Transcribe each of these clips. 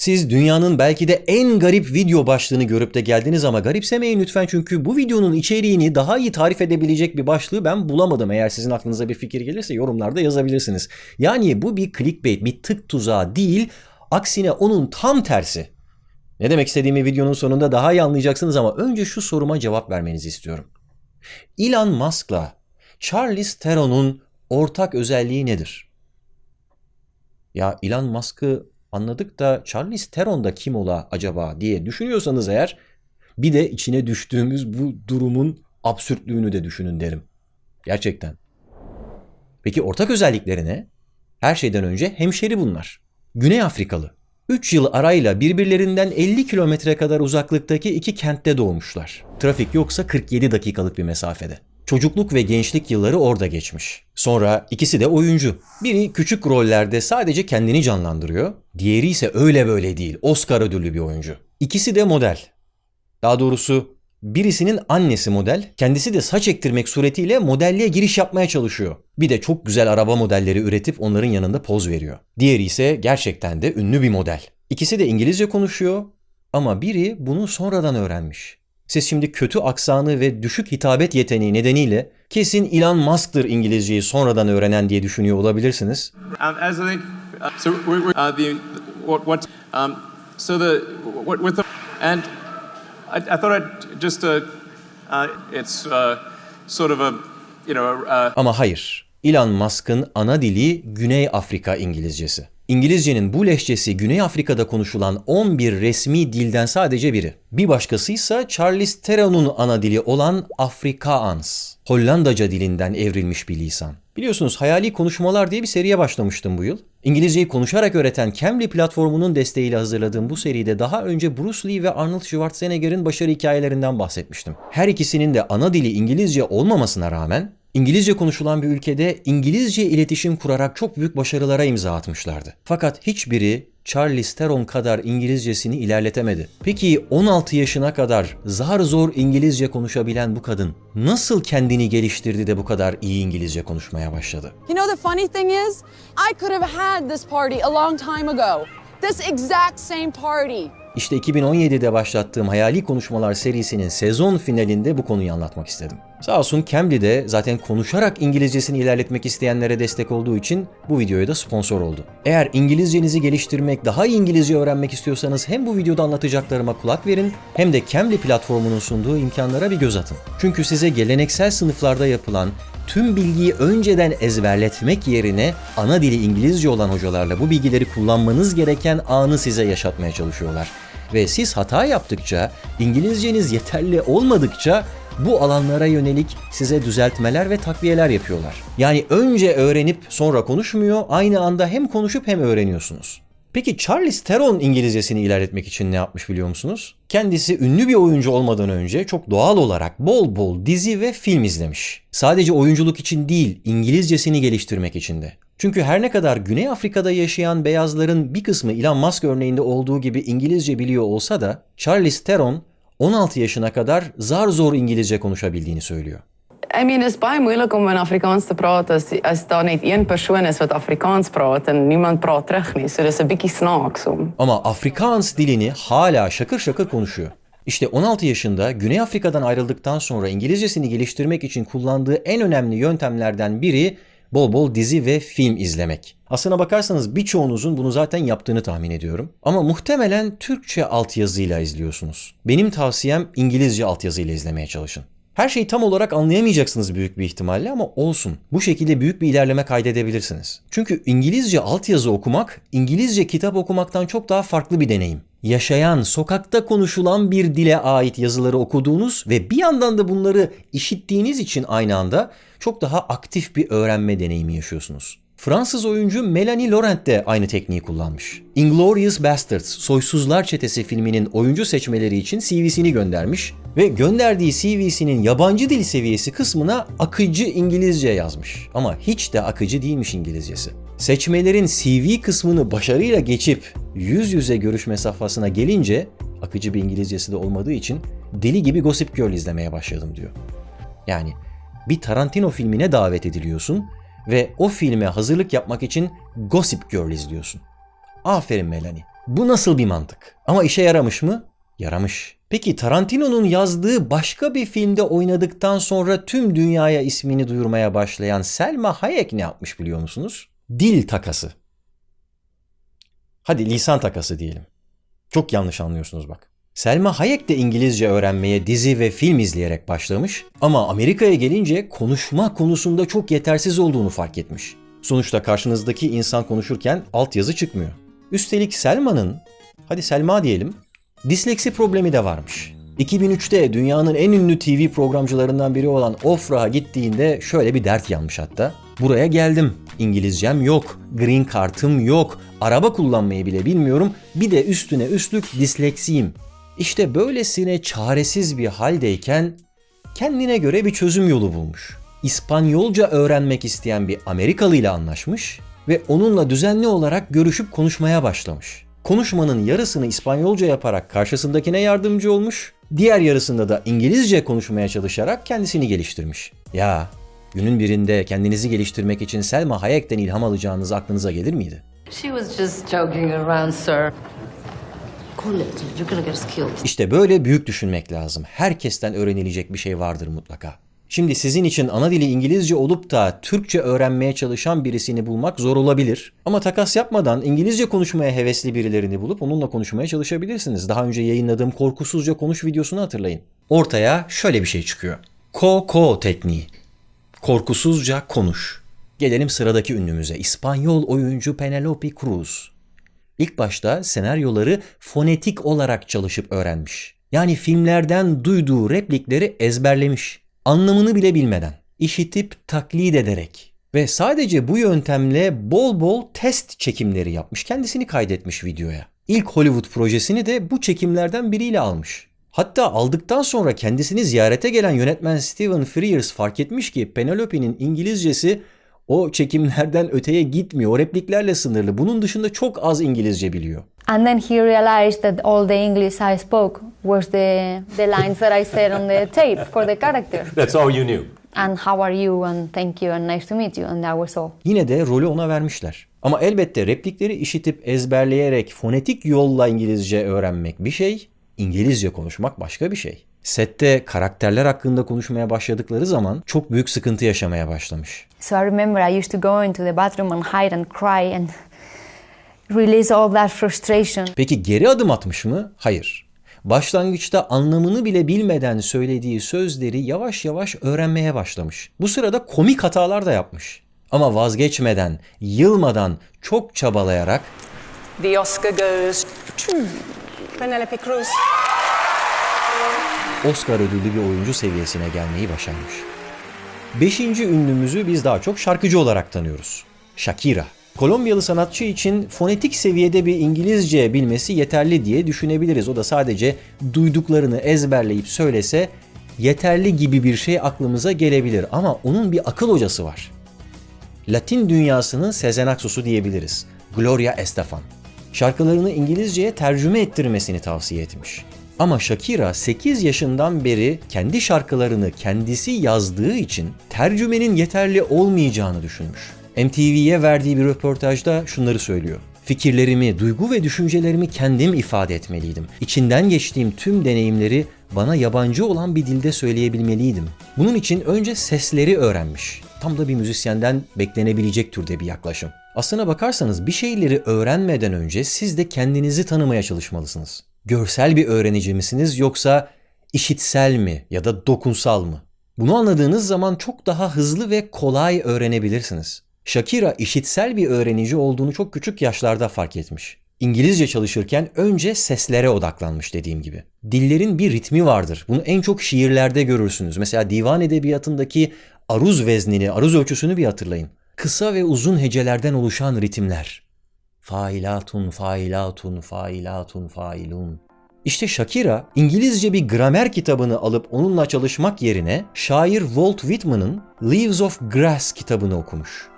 Siz dünyanın belki de en garip video başlığını görüp de geldiniz ama garipsemeyin lütfen çünkü bu videonun içeriğini daha iyi tarif edebilecek bir başlığı ben bulamadım. Eğer sizin aklınıza bir fikir gelirse yorumlarda yazabilirsiniz. Yani bu bir clickbait, bir tık tuzağı değil, aksine onun tam tersi. Ne demek istediğimi videonun sonunda daha iyi anlayacaksınız ama önce şu soruma cevap vermenizi istiyorum. Elon Musk'la Charlize Theron'un ortak özelliği nedir? Ya Elon Musk'ı anladık da Charlize Theron da kim ola acaba diye düşünüyorsanız eğer bir de içine düştüğümüz bu durumun absürtlüğünü de düşünün derim. Gerçekten. Peki ortak özellikleri ne? Her şeyden önce hemşeri bunlar. Güney Afrikalı. 3 yıl arayla birbirlerinden 50 kilometre kadar uzaklıktaki iki kentte doğmuşlar. Trafik yoksa 47 dakikalık bir mesafede. Çocukluk ve gençlik yılları orada geçmiş. Sonra ikisi de oyuncu. Biri küçük rollerde sadece kendini canlandırıyor. Diğeri ise öyle böyle değil. Oscar ödüllü bir oyuncu. İkisi de model. Daha doğrusu birisinin annesi model, kendisi de saç ektirmek suretiyle modelliğe giriş yapmaya çalışıyor. Bir de çok güzel araba modelleri üretip onların yanında poz veriyor. Diğeri ise gerçekten de ünlü bir model. İkisi de İngilizce konuşuyor ama biri bunu sonradan öğrenmiş. Siz şimdi kötü aksanı ve düşük hitabet yeteneği nedeniyle kesin Elon Musk'tır İngilizceyi sonradan öğrenen diye düşünüyor olabilirsiniz. Um, as I think, uh, so we're, we're uh, the what, what um, so the what with the and I, I thought I'd just uh, uh, it's uh, sort of a you know uh, Ama hayır. Elon Musk'ın ana dili Güney Afrika İngilizcesi. İngilizcenin bu lehçesi Güney Afrika'da konuşulan 11 resmi dilden sadece biri. Bir başkası ise Charles Theron'un ana dili olan Afrikaans. Hollandaca dilinden evrilmiş bir lisan. Biliyorsunuz Hayali Konuşmalar diye bir seriye başlamıştım bu yıl. İngilizceyi konuşarak öğreten Cambly platformunun desteğiyle hazırladığım bu seride daha önce Bruce Lee ve Arnold Schwarzenegger'in başarı hikayelerinden bahsetmiştim. Her ikisinin de ana dili İngilizce olmamasına rağmen İngilizce konuşulan bir ülkede İngilizce iletişim kurarak çok büyük başarılara imza atmışlardı. Fakat hiçbiri Charlize Theron kadar İngilizcesini ilerletemedi. Peki 16 yaşına kadar zar zor İngilizce konuşabilen bu kadın nasıl kendini geliştirdi de bu kadar iyi İngilizce konuşmaya başladı? You know the funny thing is, I could have had this party a long time ago. This exact same party. İşte 2017'de başlattığım Hayali Konuşmalar serisinin sezon finalinde bu konuyu anlatmak istedim. Sağ olsun Cambly de zaten konuşarak İngilizcesini ilerletmek isteyenlere destek olduğu için bu videoya da sponsor oldu. Eğer İngilizcenizi geliştirmek, daha iyi İngilizce öğrenmek istiyorsanız hem bu videoda anlatacaklarıma kulak verin hem de Cambly platformunun sunduğu imkanlara bir göz atın. Çünkü size geleneksel sınıflarda yapılan tüm bilgiyi önceden ezberletmek yerine ana dili İngilizce olan hocalarla bu bilgileri kullanmanız gereken anı size yaşatmaya çalışıyorlar. Ve siz hata yaptıkça, İngilizceniz yeterli olmadıkça bu alanlara yönelik size düzeltmeler ve takviyeler yapıyorlar. Yani önce öğrenip sonra konuşmuyor, aynı anda hem konuşup hem öğreniyorsunuz. Peki Charles Theron İngilizcesini ilerletmek için ne yapmış biliyor musunuz? Kendisi ünlü bir oyuncu olmadan önce çok doğal olarak bol bol dizi ve film izlemiş. Sadece oyunculuk için değil, İngilizcesini geliştirmek için de. Çünkü her ne kadar Güney Afrika'da yaşayan beyazların bir kısmı Elon Musk örneğinde olduğu gibi İngilizce biliyor olsa da Charles Theron 16 yaşına kadar zar zor İngilizce konuşabildiğini söylüyor. I mean, is baie moeilik om in Afrikaans te praat as as daar net een persoon is wat Afrikaans praat en niemand praat terug nie. So dis 'n bietjie snaaks om. Ama Afrikaans dilini hala şakır şakır konuşuyor. İşte 16 yaşında Güney Afrika'dan ayrıldıktan sonra İngilizcesini geliştirmek için kullandığı en önemli yöntemlerden biri bol bol dizi ve film izlemek. Aslına bakarsanız birçoğunuzun bunu zaten yaptığını tahmin ediyorum. Ama muhtemelen Türkçe altyazıyla izliyorsunuz. Benim tavsiyem İngilizce altyazıyla izlemeye çalışın. Her şeyi tam olarak anlayamayacaksınız büyük bir ihtimalle ama olsun. Bu şekilde büyük bir ilerleme kaydedebilirsiniz. Çünkü İngilizce altyazı okumak, İngilizce kitap okumaktan çok daha farklı bir deneyim. Yaşayan, sokakta konuşulan bir dile ait yazıları okuduğunuz ve bir yandan da bunları işittiğiniz için aynı anda çok daha aktif bir öğrenme deneyimi yaşıyorsunuz. Fransız oyuncu Melanie Laurent de aynı tekniği kullanmış. Inglourious Basterds, Soysuzlar Çetesi filminin oyuncu seçmeleri için CV'sini göndermiş ve gönderdiği CV'sinin yabancı dil seviyesi kısmına akıcı İngilizce yazmış. Ama hiç de akıcı değilmiş İngilizcesi. Seçmelerin CV kısmını başarıyla geçip yüz yüze görüşme safhasına gelince akıcı bir İngilizcesi de olmadığı için deli gibi Gossip Girl izlemeye başladım diyor. Yani bir Tarantino filmine davet ediliyorsun ve o filme hazırlık yapmak için Gossip Girl izliyorsun. Aferin Melanie. Bu nasıl bir mantık? Ama işe yaramış mı? Yaramış. Peki Tarantino'nun yazdığı başka bir filmde oynadıktan sonra tüm dünyaya ismini duyurmaya başlayan Selma Hayek ne yapmış biliyor musunuz? Dil takası. Hadi lisan takası diyelim. Çok yanlış anlıyorsunuz bak. Selma Hayek de İngilizce öğrenmeye dizi ve film izleyerek başlamış ama Amerika'ya gelince konuşma konusunda çok yetersiz olduğunu fark etmiş. Sonuçta karşınızdaki insan konuşurken altyazı çıkmıyor. Üstelik Selma'nın, hadi Selma diyelim, disleksi problemi de varmış. 2003'te dünyanın en ünlü TV programcılarından biri olan Ofrah'a gittiğinde şöyle bir dert yanmış hatta. Buraya geldim. İngilizcem yok, green kartım yok, araba kullanmayı bile bilmiyorum. Bir de üstüne üstlük disleksiyim. İşte böylesine çaresiz bir haldeyken kendine göre bir çözüm yolu bulmuş. İspanyolca öğrenmek isteyen bir Amerikalı ile anlaşmış ve onunla düzenli olarak görüşüp konuşmaya başlamış. Konuşmanın yarısını İspanyolca yaparak karşısındakine yardımcı olmuş, diğer yarısında da İngilizce konuşmaya çalışarak kendisini geliştirmiş. Ya günün birinde kendinizi geliştirmek için Selma Hayek'ten ilham alacağınız aklınıza gelir miydi? She was just joking around, sir. İşte böyle büyük düşünmek lazım. Herkesten öğrenilecek bir şey vardır mutlaka. Şimdi sizin için ana dili İngilizce olup da Türkçe öğrenmeye çalışan birisini bulmak zor olabilir. Ama takas yapmadan İngilizce konuşmaya hevesli birilerini bulup onunla konuşmaya çalışabilirsiniz. Daha önce yayınladığım korkusuzca konuş videosunu hatırlayın. Ortaya şöyle bir şey çıkıyor. Ko-ko tekniği. Korkusuzca konuş. Gelelim sıradaki ünlümüze. İspanyol oyuncu Penelope Cruz. İlk başta senaryoları fonetik olarak çalışıp öğrenmiş. Yani filmlerden duyduğu replikleri ezberlemiş. Anlamını bile bilmeden. işitip taklit ederek. Ve sadece bu yöntemle bol bol test çekimleri yapmış. Kendisini kaydetmiş videoya. İlk Hollywood projesini de bu çekimlerden biriyle almış. Hatta aldıktan sonra kendisini ziyarete gelen yönetmen Steven Frears fark etmiş ki Penelope'nin İngilizcesi o çekimlerden öteye gitmiyor. O repliklerle sınırlı. Bunun dışında çok az İngilizce biliyor. And then he realized that all the English I spoke was the, the lines that I said on the tape for the character. That's all you knew. And how are you and thank you and nice to meet you and that was all. Yine de rolü ona vermişler. Ama elbette replikleri işitip ezberleyerek fonetik yolla İngilizce öğrenmek bir şey, İngilizce konuşmak başka bir şey. Sette karakterler hakkında konuşmaya başladıkları zaman çok büyük sıkıntı yaşamaya başlamış. So I remember I used to go into the bathroom and hide and cry and release all that frustration. Peki geri adım atmış mı? Hayır. Başlangıçta anlamını bile bilmeden söylediği sözleri yavaş yavaş öğrenmeye başlamış. Bu sırada komik hatalar da yapmış. Ama vazgeçmeden, yılmadan, çok çabalayarak The Oscar goes to Penelope Cruz. Oscar ödüllü bir oyuncu seviyesine gelmeyi başarmış. Beşinci ünlümüzü biz daha çok şarkıcı olarak tanıyoruz. Shakira. Kolombiyalı sanatçı için fonetik seviyede bir İngilizce bilmesi yeterli diye düşünebiliriz. O da sadece duyduklarını ezberleyip söylese yeterli gibi bir şey aklımıza gelebilir. Ama onun bir akıl hocası var. Latin dünyasının Sezen Aksu'su diyebiliriz. Gloria Estefan. Şarkılarını İngilizceye tercüme ettirmesini tavsiye etmiş. Ama Shakira 8 yaşından beri kendi şarkılarını kendisi yazdığı için tercümenin yeterli olmayacağını düşünmüş. MTV'ye verdiği bir röportajda şunları söylüyor. Fikirlerimi, duygu ve düşüncelerimi kendim ifade etmeliydim. İçinden geçtiğim tüm deneyimleri bana yabancı olan bir dilde söyleyebilmeliydim. Bunun için önce sesleri öğrenmiş. Tam da bir müzisyenden beklenebilecek türde bir yaklaşım. Aslına bakarsanız bir şeyleri öğrenmeden önce siz de kendinizi tanımaya çalışmalısınız. Görsel bir öğrenici misiniz yoksa işitsel mi ya da dokunsal mı? Bunu anladığınız zaman çok daha hızlı ve kolay öğrenebilirsiniz. Shakira işitsel bir öğrenici olduğunu çok küçük yaşlarda fark etmiş. İngilizce çalışırken önce seslere odaklanmış dediğim gibi. Dillerin bir ritmi vardır. Bunu en çok şiirlerde görürsünüz. Mesela divan edebiyatındaki aruz veznini, aruz ölçüsünü bir hatırlayın. Kısa ve uzun hecelerden oluşan ritimler. Failatun, failatun, failatun, failun. İşte Shakira İngilizce bir gramer kitabını alıp onunla çalışmak yerine şair Walt Whitman'ın Leaves of Grass kitabını okumuş.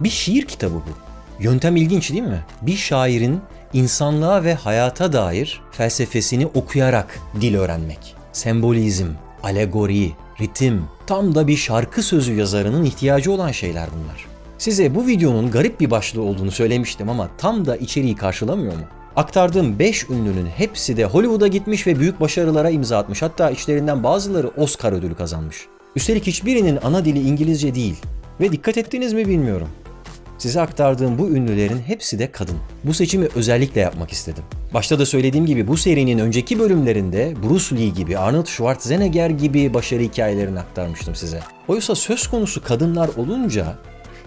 Bir şiir kitabı bu. Yöntem ilginç değil mi? Bir şairin insanlığa ve hayata dair felsefesini okuyarak dil öğrenmek. Sembolizm, alegori, ritim, tam da bir şarkı sözü yazarının ihtiyacı olan şeyler bunlar. Size bu videonun garip bir başlığı olduğunu söylemiştim ama tam da içeriği karşılamıyor mu? Aktardığım 5 ünlünün hepsi de Hollywood'a gitmiş ve büyük başarılara imza atmış. Hatta içlerinden bazıları Oscar ödülü kazanmış. Üstelik hiçbirinin ana dili İngilizce değil. Ve dikkat ettiniz mi bilmiyorum. Size aktardığım bu ünlülerin hepsi de kadın. Bu seçimi özellikle yapmak istedim. Başta da söylediğim gibi bu serinin önceki bölümlerinde Bruce Lee gibi, Arnold Schwarzenegger gibi başarı hikayelerini aktarmıştım size. Oysa söz konusu kadınlar olunca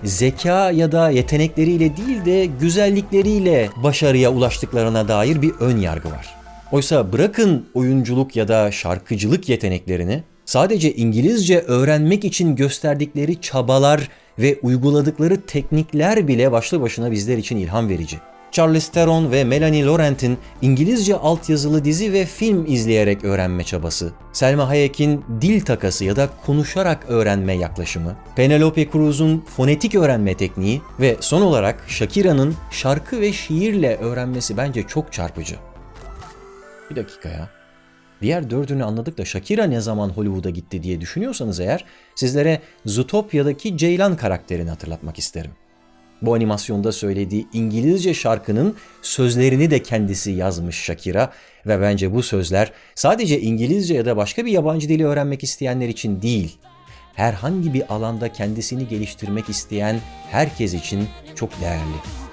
zeka ya da yetenekleriyle değil de güzellikleriyle başarıya ulaştıklarına dair bir ön yargı var. Oysa bırakın oyunculuk ya da şarkıcılık yeteneklerini, sadece İngilizce öğrenmek için gösterdikleri çabalar ve uyguladıkları teknikler bile başlı başına bizler için ilham verici. Charlize Theron ve Melanie Laurent'in İngilizce altyazılı dizi ve film izleyerek öğrenme çabası, Selma Hayek'in dil takası ya da konuşarak öğrenme yaklaşımı, Penelope Cruz'un fonetik öğrenme tekniği ve son olarak Shakira'nın şarkı ve şiirle öğrenmesi bence çok çarpıcı. Bir dakika ya. Diğer dördünü anladık da Shakira ne zaman Hollywood'a gitti diye düşünüyorsanız eğer sizlere Zootopia'daki Ceylan karakterini hatırlatmak isterim. Bu animasyonda söylediği İngilizce şarkının sözlerini de kendisi yazmış Shakira ve bence bu sözler sadece İngilizce ya da başka bir yabancı dili öğrenmek isteyenler için değil, herhangi bir alanda kendisini geliştirmek isteyen herkes için çok değerli.